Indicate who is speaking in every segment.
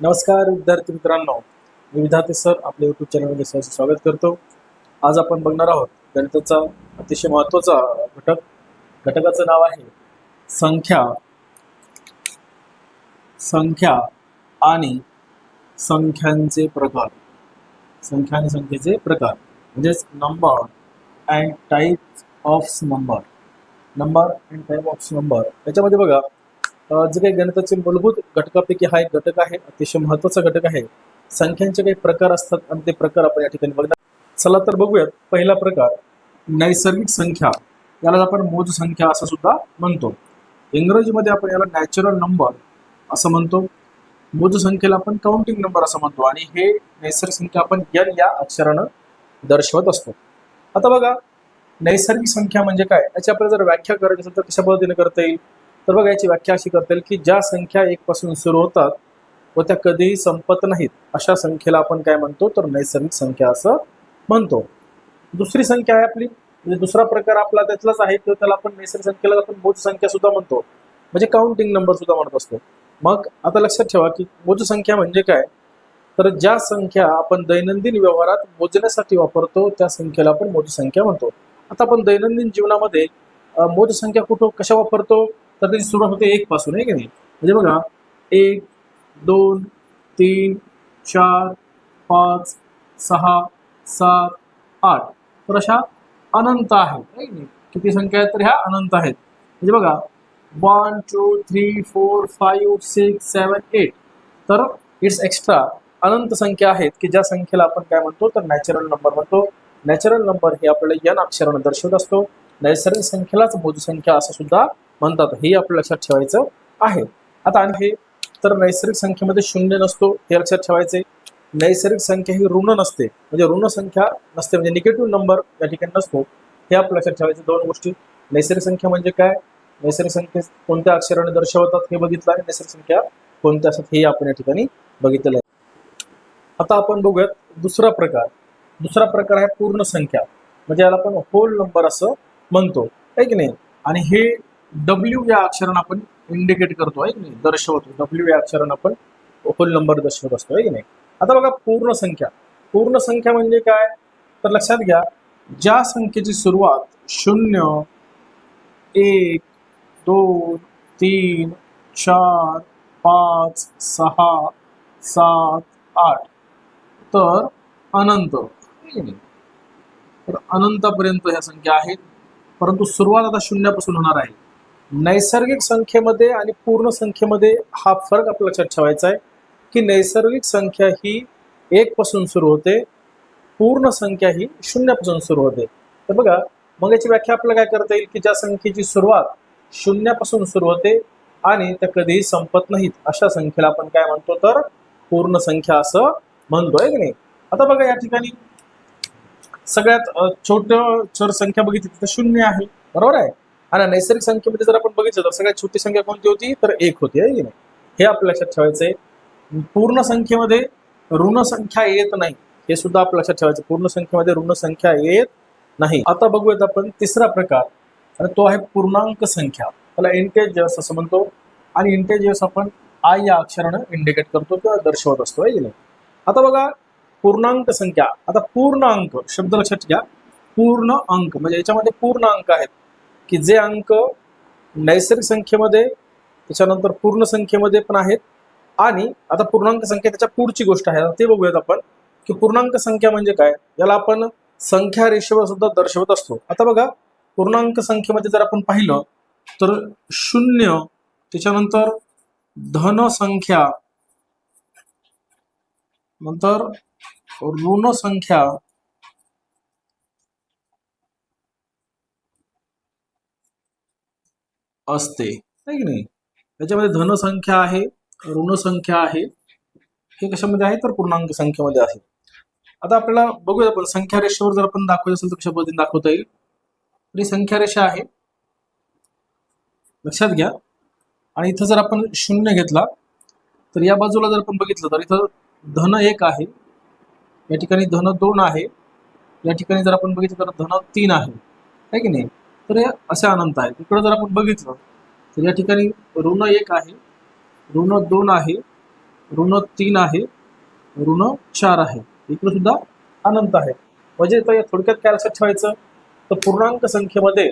Speaker 1: नमस्कार विद्यार्थी मित्रांनो. मी विधाते सर आपल्या यूट्यूब चॅनलमध्ये सहर्ष स्वागत करतो. आज आपण बघणार आहोत गणिताचा अतिशय महत्त्वाचा घटक. घटकाचं नाव आहे संख्या. संख्या आणि संख्यांचे प्रकार. संख्या आणि संख्येचे प्रकार. म्हणजेच number and types of number number and type of number याच्यामध्ये बघा जे काही गणिताचे मूलभूत घटकापैकी हा एक घटक आहे अतिशय महत्त्वाचा घटक आहे. संख्यांचे काही प्रकार असतात आणि ते प्रकार आपण या ठिकाणी बघणार चला तर बघूयात. पहिला प्रकार नैसर्गिक संख्या. याला आपण मोज संख्या असं सुद्धा म्हणतो. इंग्रजीमध्ये आपण याला नॅचरल नंबर असं म्हणतो. मोज संख्येला आपण काउंटिंग नंबर असं म्हणतो आणि हे नैसर्गिक संख्या आपण यन या अक्षरानं दर्शवत असतो. आता बघा नैसर्गिक संख्या म्हणजे काय? याची आपल्याला जर व्याख्या करायची असेल तर कशा पद्धतीने करता येईल? तर बघा याची व्याख्या अशी करता येईल की ज्या संख्या एकपासून सुरू होतात व त्या कधीही संपत नाहीत अशा संख्येला आपण काय म्हणतो? तर नैसर्गिक संख्या असं म्हणतो. दुसरी संख्या आहे आपली. म्हणजे दुसरा प्रकार आपला त्यातलाच आहे तो त्याला आपण नैसर्गिक संख्येला आपण बोध संख्या सुद्धा म्हणतो. म्हणजे काउंटिंग नंबर सुद्धा म्हणत असतो. मग आता लक्षात ठेवा की बोध संख्या म्हणजे काय? तर ज्या संख्या आपण दैनंदिन व्यवहारात मोजण्यासाठी वापरतो त्या संख्येला आपण मोठी संख्या म्हणतो. आता आपण दैनंदिन जीवनामध्ये अ, संख्या कुठं कशा वापरतो? तर त्याची सुरुवात होते एक पासून आहे की नाही? म्हणजे बघा एक दोन तीन चार पाच सहा सात आठ. तर अशा अनंत आहेत नाही? किती संख्या आहेत? तर ह्या अनंत आहेत. म्हणजे बघा one two three four five six seven eight तर इट्स एक्स्ट्रा अनंत संख्या आहेत की ज्या संख्येला आपण काय म्हणतो? तर नॅचरल नंबर म्हणतो. नॅचरल नंबर हे आपल्याला यन अक्षरानं दर्शवत असतो. नैसर्गिक संख्येलाच मोजसंख्या असं सुद्धा म्हणतात हे आपल्या लक्षात ठेवायचं आहे. आता आणि हे तर नैसर्गिक संख्येमध्ये शून्य नसतो हे लक्षात ठेवायचे. नैसर्गिक संख्या ही ऋण नसते. म्हणजे ऋण संख्या नसते म्हणजे निगेटिव्ह नंबर या ठिकाणी नसतो. हे आपल्या लक्षात ठेवायचे दोन गोष्टी. नैसर्गिक संख्या म्हणजे काय? नैसर्गिक संख्या कोणत्या अक्षराने दर्शवतात हे बघितलं आणि नैसर्गिक संख्या कोणत्या असतात हे आपण या ठिकाणी बघितलेलं आहे. आता आपण बघूयात दुसरा प्रकार. दुसरा प्रकार आहे पूर्ण संख्या. म्हणजे याला आपण होल नंबर असं म्हणतो. आहे की नाही? आणि हे डब्ल्यू या अक्षरानं आपण इंडिकेट करतो आहे की नाही? दर्शवतो. डब्ल्यू या अक्षरानं आपण होल नंबर दर्शवत असतो आहे की नाही? आता बघा पूर्ण संख्या. पूर्ण संख्या म्हणजे काय? तर लक्षात घ्या ज्या संख्येची सुरुवात शून्य एक दोन तीन चार पाच सहा सात आठ. तर अनंत नाही? तर अनंतापर्यंत ह्या संख्या आहेत. परंतु सुरुवात आता शून्यापासून होणार आहे. नैसर्गिक संख्येमध्ये आणि पूर्ण संख्येमध्ये हा फरक आपल्या लक्षात ठेवायचा आहे की नैसर्गिक संख्या ही एकपासून सुरू होते पूर्ण संख्या ही शून्यापासून सुरू होते. तर बघा मग याची व्याख्या आपल्याला काय करता येईल की ज्या संख्येची सुरुवात शून्यापासून सुरू होते आणि त्या कधीही संपत नाहीत अशा संख्येला आपण काय म्हणतो तर पूर्ण संख्या असं म्हणतोय की नाही? आता बघा या ठिकाणी सगळ्यात छोट छोटं संख्या बघितली तर शून्य आहे बरोबर आहे? आणि नैसर्गिक संख्येमध्ये जर आपण बघितलं तर सगळ्यात छोटी संख्या कोणती होती? तर एक होती आहे की नाही? हे आपल्या लक्षात ठेवायचं आहे पूर्ण संख्येमध्ये ऋण संख्या येत नाही. हे सुद्धा आपल्या लक्षात ठेवायचं पूर्ण संख्येमध्ये ऋण संख्या येत नाही. आता बघूयात आपण तिसरा प्रकार. आणि तो आहे पूर्णांक संख्या. त्याला इंटेजर्स असं म्हणतो. आणि इंटेजर्स आपण आय या अक्षरानं इंडिकेट करतो किंवा दर्शवत असतो आहे की नाही? आता बघा पूर्णांक संख्या. आता पूर्ण अंक शब्द लक्षात घ्या. पूर्ण अंक म्हणजे याच्यामध्ये पूर्ण अंक आहेत. की जे अंक नैसर्गिक संख्येमध्ये त्याच्यानंतर पूर्ण संख्येमध्ये पण आहेत. आणि आता पूर्णांक संख्या त्याच्या पुढची गोष्ट आहे. ते बघूयात आपण की पूर्णांक संख्या म्हणजे काय? याला आपण संख्या रेषेवर सुद्धा दर्शवत असतो. आता बघा पूर्णांक संख्येमध्ये जर आपण पाहिलं तर शून्य त्याच्यानंतर धन संख्या नंतर ऋण असते. आहे की नाही? त्याच्यामध्ये धनसंख्या आहे ऋणसंख्या आहे. हे कशामध्ये आहे? तर पूर्णांक संख्येमध्ये आहे. आता आपल्याला बघूया आपण. संख्या रेषेवर जर आपण दाखवायचं असेल तर कशा पद्धतीने दाखवता येईल? तर ही संख्या रेषा आहे. लक्षात घ्या. आणि इथं जर आपण शून्य घेतला तर या बाजूला जर आपण बघितलं तर इथं धन एक आहे. या ठिकाणी धन दोन आहे. या ठिकाणी जर आपण बघितलं तर धन तीन आहे. आहे की नाही? तर हे असे अनंत आहेत इकडं जर आपण बघितलं तर या ठिकाणी ऋण एक आहे ऋण दोन आहे ऋण तीन आहे ऋण चार आहे. इकडे सुद्धा अनंत आहे. म्हणजे तर या थोडक्यात काय लक्षात ठेवायचं? तर पूर्णांक संख्येमध्ये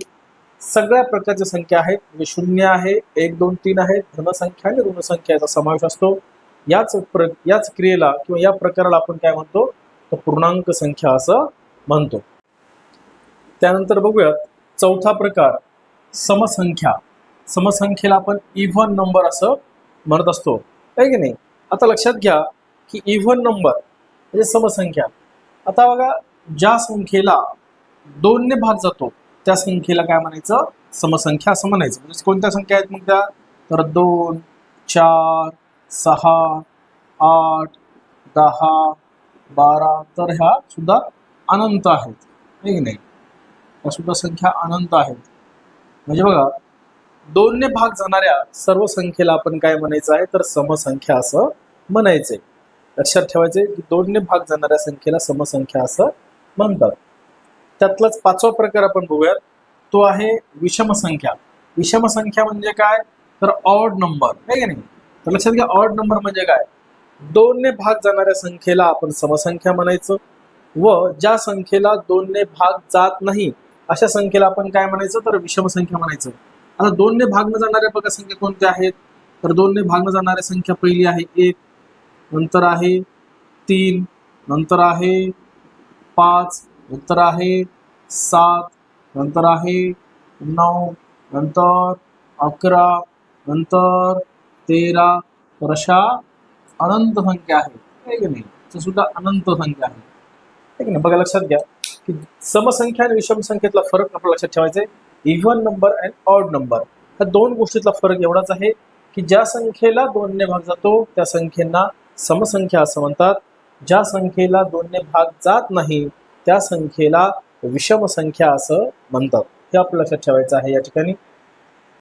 Speaker 1: सगळ्या प्रकारच्या संख्या आहेत. म्हणजे शून्य आहे एक दोन तीन आहे धनसंख्या आणि ऋणसंख्या याचा समावेश असतो. याच प्र याच क्रियेला किंवा या प्रकाराला आपण काय म्हणतो? तर पूर्णांक संख्या असं म्हणतो. त्यानंतर बघूयात चौथा प्रकार समसंख्या. समसंख्येला आपण इव्हन नंबर असं म्हणत असतो. आहे की नाही? आता लक्षात घ्या की इव्हन नंबर म्हणजे समसंख्या. आता बघा ज्या संख्येला दोनने भाग जातो त्या संख्येला काय म्हणायचं? समसंख्या असं म्हणायचं. म्हणजे कोणत्या संख्या आहेत मग त्या? तर दोन चार सहा आठ दहा बारा. तर ह्या सुद्धा अनंत आहेत. आहे की नाही? ह्या सुद्धा संख्या अनंत आहेत म्हणजे बघा दोनने भाग जाणाऱ्या सर्व संख्येला आपण काय म्हणायचं आहे? तर समसंख्या असं म्हणायचंय लक्षात ठेवायचे की दोनने भाग जाणाऱ्या संख्येला समसंख्या असं म्हणतात. त्यातलाच पाचवा प्रकार आपण बघूयात. तो आहे विषम संख्या विषम संख्या म्हणजे काय? तर ऑड नंबर आहे की नाही? तर लक्षात घ्या ऑड नंबर म्हणजे काय? दोनने भाग जाणाऱ्या संख्येला आपण समसंख्या म्हणायचं व ज्या संख्येला दोनने भाग जात नाही अशा संख्येला आपण काय म्हणायचं? तर विषम संख्या म्हणायचं. आता दोनने भाग जाणाऱ्या बघा संख्या कोणत्या आहेत? तर दोनने भाग जाणाऱ्या संख्या पहिली आहे एक नंतर आहे तीन नंतर आहे पाच नंतर आहे सात नंतर आहे नऊ नंतर अकरा नंतर तेरा. तर अशा अनंत संख्या आहे की नाही? तर सुद्धा अनंत संख्या आहे आहे ना बघा लक्षात घ्या की समसंख्या आणि विषम संख्येतला फरक आपल्याला लक्षात ठेवायचा आहे. Even number and odd number ह्या दोन गोष्टीतला फरक एवढाच आहे की ज्या संख्येला दोनने भाग जातो त्या संख्येना समसंख्या असं म्हणतात. ज्या संख्येला दोनने भाग जात नाही त्या संख्येला विषम संख्या असं म्हणतात. हे आपल्याला लक्षात ठेवायचं आहे या ठिकाणी.